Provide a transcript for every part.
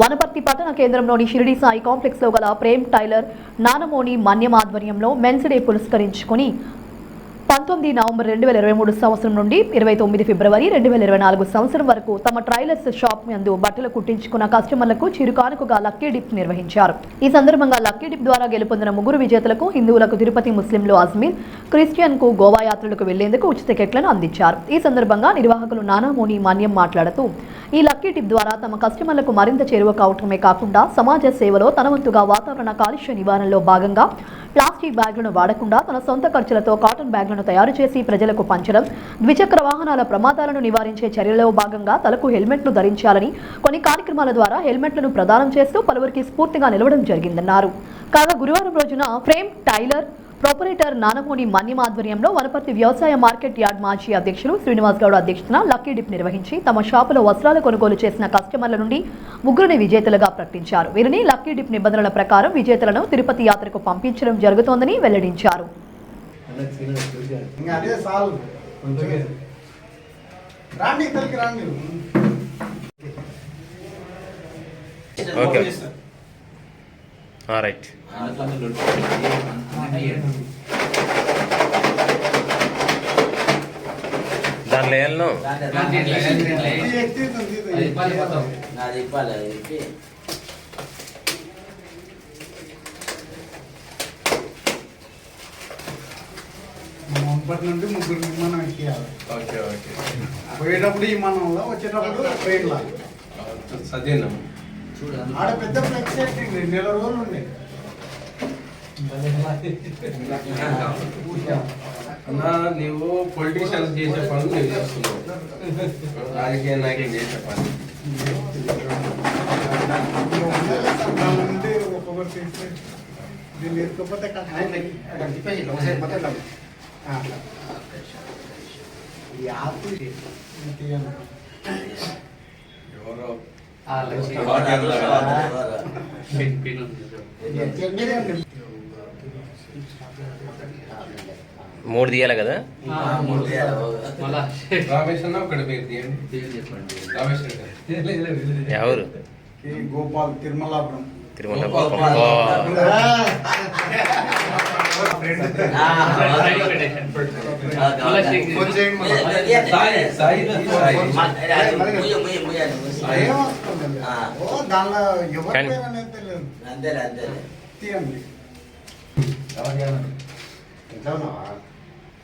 వనపర్తి పట్టణ కేంద్రంలోని షిరిడి సాయి కాంప్లెక్స్లో గల ప్రేమ్ టైలర్ నానమోని మన్యం ఆధ్వర్యంలో మెన్స్ డే పురస్కరించుకొని పంతొమ్మిది నవంబర్ రెండు వేల ఇరవై మూడు సంవత్సరం నుండి ఇరవై తొమ్మిది ఫిబ్రవరి రెండు వేల ఇరవై నాలుగు సంవత్సరం వరకు తమ ట్రైలర్స్ షాప్ నందు బట్టలు కుట్టించుకున్న కస్టమర్లకు చిరుకానుకగా లక్కీ డిప్ నిర్వహించారు. ఈ సందర్భంగా లక్కీ డిప్ ద్వారా గెలుపొందిన ముగ్గురు విజేతలకు హిందువులకు తిరుపతి ముస్లింలు అజ్మీర్ క్రిస్టియన్కు గోవా యాత్రలకు వెళ్ళేందుకు ఉచిత టికెట్లను అందించారు. ఈ సందర్భంగా నిర్వాహకులు నానామోని మాన్యం మాట్లాడుతూ ఈ లక్కీ టిప్ ద్వారా తమ కస్టమర్లకు మరింత చేరువ కావటమే కాకుండా సమాజ సేవలో తన వంతుగా వాతావరణ కాలుష్య నివారణలో భాగంగా ప్లాస్టిక్ బ్యాగులను వాడకుండా తన సొంత ఖర్చులతో కాటన్ బ్యాగులను తయారు చేసి ప్రజలకు పంచడం ద్విచక్ర వాహనాల ప్రమాదాలను నివారించే చర్యలో భాగంగా తలకు హెల్మెట్ను ధరించాలని కొన్ని కార్యక్రమాల ద్వారా హెల్మెట్లను ప్రదానం చేస్తూ పలువురికి స్ఫూర్తిగా నిలవడం జరిగిందన్నారు. కాగా గురువారం రోజున frame tailor proprietor Nanamoni Manyam ఆధ్వర్యంలో వనపర్తి వ్యవసాయ మార్కెట్ యార్డ్ మాజీ అధ్యక్షులు శ్రీనివాస్ గౌడ్ అధ్యక్షతన లక్కీ డిప్ నిర్వహించి తమ షాపులో వస్త్రాలు కొనుగోలు చేసిన కస్టమర్ల నుండి ముగ్గురిని విజేతలుగా ప్రకటించారు. వీరిని లక్కీ డిప్ నిబంధనల ప్రకారం విజేతలను తిరుపతి యాత్రకు పంపించడం జరుగుతోందని వెల్లడించారు. ఇంకా అదే సాల్ కొంచెం రాండి ఇద్దరికి రాండి. ఓకే. రైట్. దాంట్లో వెళ్ళను నాది ఇవ్వాలి అది ఇప్పి. మనం అప్పటి నుండి ముగ్గురు విమానం ఎక్కియాలి ఓకే ఓకే. పోయేటప్పుడు ఈ విమానంలో వచ్చేటప్పుడు ట్రైన్ లా చదివినాం ఆడ పెద్ద ఫ్లెక్స్ ఎక్కింది నెల రోజులు ఉండే. అన్నా నీవు పొలిటీషియన్ చేసే పనులు నువ్వు చేస్తున్నావు రాజకీయ నాయకులు చేసే పని దాని నుండి ఒక్కొక్కరు మూడు తీయాలి కదా? ఎవరు? ఈ గోపాల్ తిరుమలాపురం. తిరుమల గోపాల్ పాపం. గోపాల్. ఓ. ఆ, కొంచెం ఏ, ఏ, సాయి సాయి సాయి మ- అది ముయ్య, ముయ్య, ముయ్య, ముయ్య. సాయి. ఏం వస్తుంది? ఆ. ఓ దానిలో ఎవరు కానీ- లేరనేది తెలియదు. అంతేలే అంతేలే. తీయండి.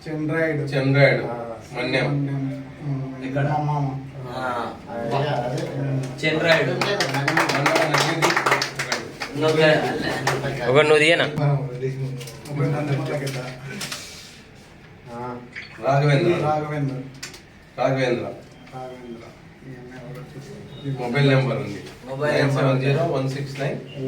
చంద్రాయుడు. చంద్రాయుడు. మన్యం. ఇక్కడ చంద్రాయుడు. ఒకటి నువ్వు గిడ్డ. రాఘవేంద్ర. రాఘవేంద్ర. రాఘవేంద్ర. మొబైల్ నెంబర్ ఉంది. మొబైల్ నైన్ నెంబర్ సెవెన్ ఉంది. Zero one six nine.